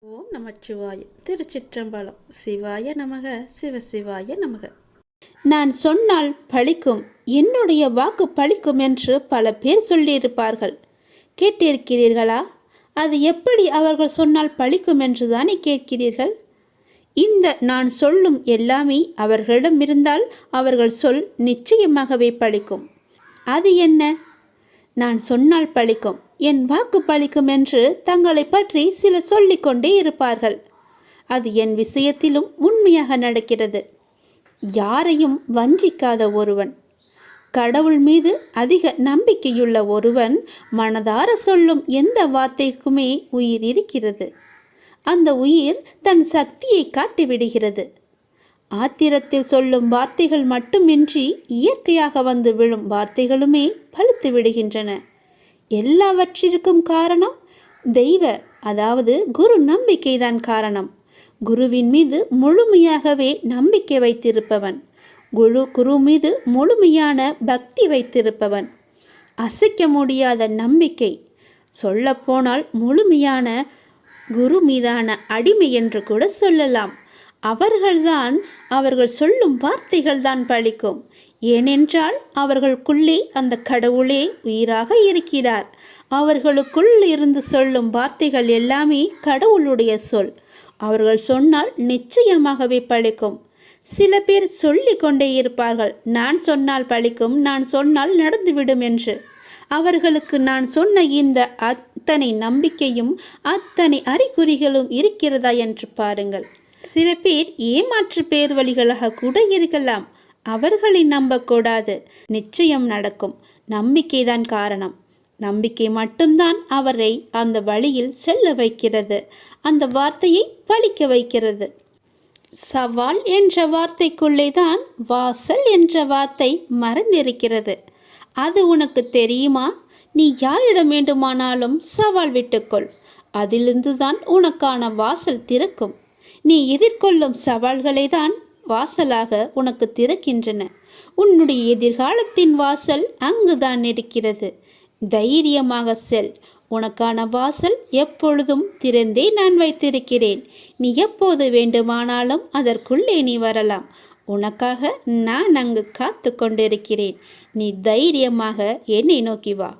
ஓம் நமச்சிவாய. திருச்சிற்றம்பலம். சிவாய நமக. சிவசிவாய நமக. நான் சொன்னால் பழிக்கும் என்னுடைய வாக்கு பழிக்கும் என்று பல பேர் சொல்லியிருப்பார்கள். கேட்டிருக்கிறீர்களா? அது எப்படி அவர்கள் சொன்னால் பழிக்கும் என்று தானே கேட்கிறீர்கள்? இந்த நான் சொல்லும் எல்லாமே அவர்களிடம் இருந்தால் அவர்கள் சொல் நிச்சயமாகவே பழிக்கும். அது என்ன? நான் சொன்னால் பழிக்கும் என் வாக்கு பழிக்கும் என்று தங்களை பற்றி சிலர் சொல்லிக்கொண்டே இருப்பார்கள். அது என் விஷயத்திலும் உண்மையாக நடக்கிறது. யாரையும் வஞ்சிக்காத ஒருவன் கடவுள் மீது அதிக நம்பிக்கையுள்ள ஒருவன் மனதார சொல்லும் எந்த வார்த்தைக்குமே உயிர் இருக்கிறது. அந்த உயிர் தன் சக்தியை காட்டிவிடுகிறது. ஆத்திரத்தில் சொல்லும் வார்த்தைகள் மட்டுமின்றி இயற்கையாக வந்து விழும் வார்த்தைகளுமே பழுத்து விடுகின்றன. எல்லாவற்றிற்கும் காரணம் தெய்வ அதாவது குரு நம்பிக்கைதான் காரணம். குருவின் மீது முழுமையாகவே நம்பிக்கை வைத்திருப்பவன். குரு குரு மீது முழுமையான பக்தி வைத்திருப்பவன். அசைக்க முடியாத நம்பிக்கை. சொல்லப்போனால் முழுமையான குரு மீதான அடிமை என்று கூட சொல்லலாம். அவர்கள்தான் அவர்கள் சொல்லும் வார்த்தைகள் தான் பழிக்கும். ஏனென்றால் அவர்களுக்குள்ளே அந்த கடவுளே உயிராக இருக்கிறார். அவர்களுக்குள் இருந்து சொல்லும் வார்த்தைகள் எல்லாமே கடவுளுடைய சொல். அவர்கள் சொன்னால் நிச்சயமாகவே பழிக்கும். சில பேர் சொல்லி கொண்டே இருப்பார்கள் நான் சொன்னால் பழிக்கும் நான் சொன்னால் நடந்துவிடும் என்று. அவர்களுக்கு நான் சொன்ன இந்த அத்தனை நம்பிக்கையும் அத்தனை அறிகுறிகளும் இருக்கிறதா என்று பாருங்கள். சில பேர் ஏமாற்று பேர் வழிகளாக கூட இருக்கலாம். அவர்களை நம்பக்கூடாது. நிச்சயம் நடக்கும். நம்பிக்கைதான் காரணம். நம்பிக்கை மட்டும்தான் அவரை அந்த வழியில் செல்ல வைக்கிறது. அந்த வார்த்தையை பழிக்க வைக்கிறது. சவால் என்ற வார்த்தைக்குள்ளே தான் வாசல் என்ற வார்த்தை மறந்திருக்கிறது. அது உனக்கு தெரியுமா? நீ யாரிடம் வேண்டுமானாலும் சவால் விட்டுக்கொள். அதிலிருந்து தான் உனக்கான வாசல் திறக்கும். நீ எதிர்கொள்ளும் சவால்களை தான் வாசலாக உனக்கு திறக்கின்றன. உன்னுடைய எதிர்காலத்தின் வாசல் அங்குதான் இருக்கிறது. தைரியமாக செல். உனக்கான வாசல் எப்பொழுதும் திறந்தே நான் வைத்திருக்கிறேன். நீ எப்போது வேண்டுமானாலும் அதற்குள்ளே நீ வரலாம். உனக்காக நான் அங்கு காத்து கொண்டிருக்கிறேன் நீ தைரியமாக என்னை நோக்கி வா.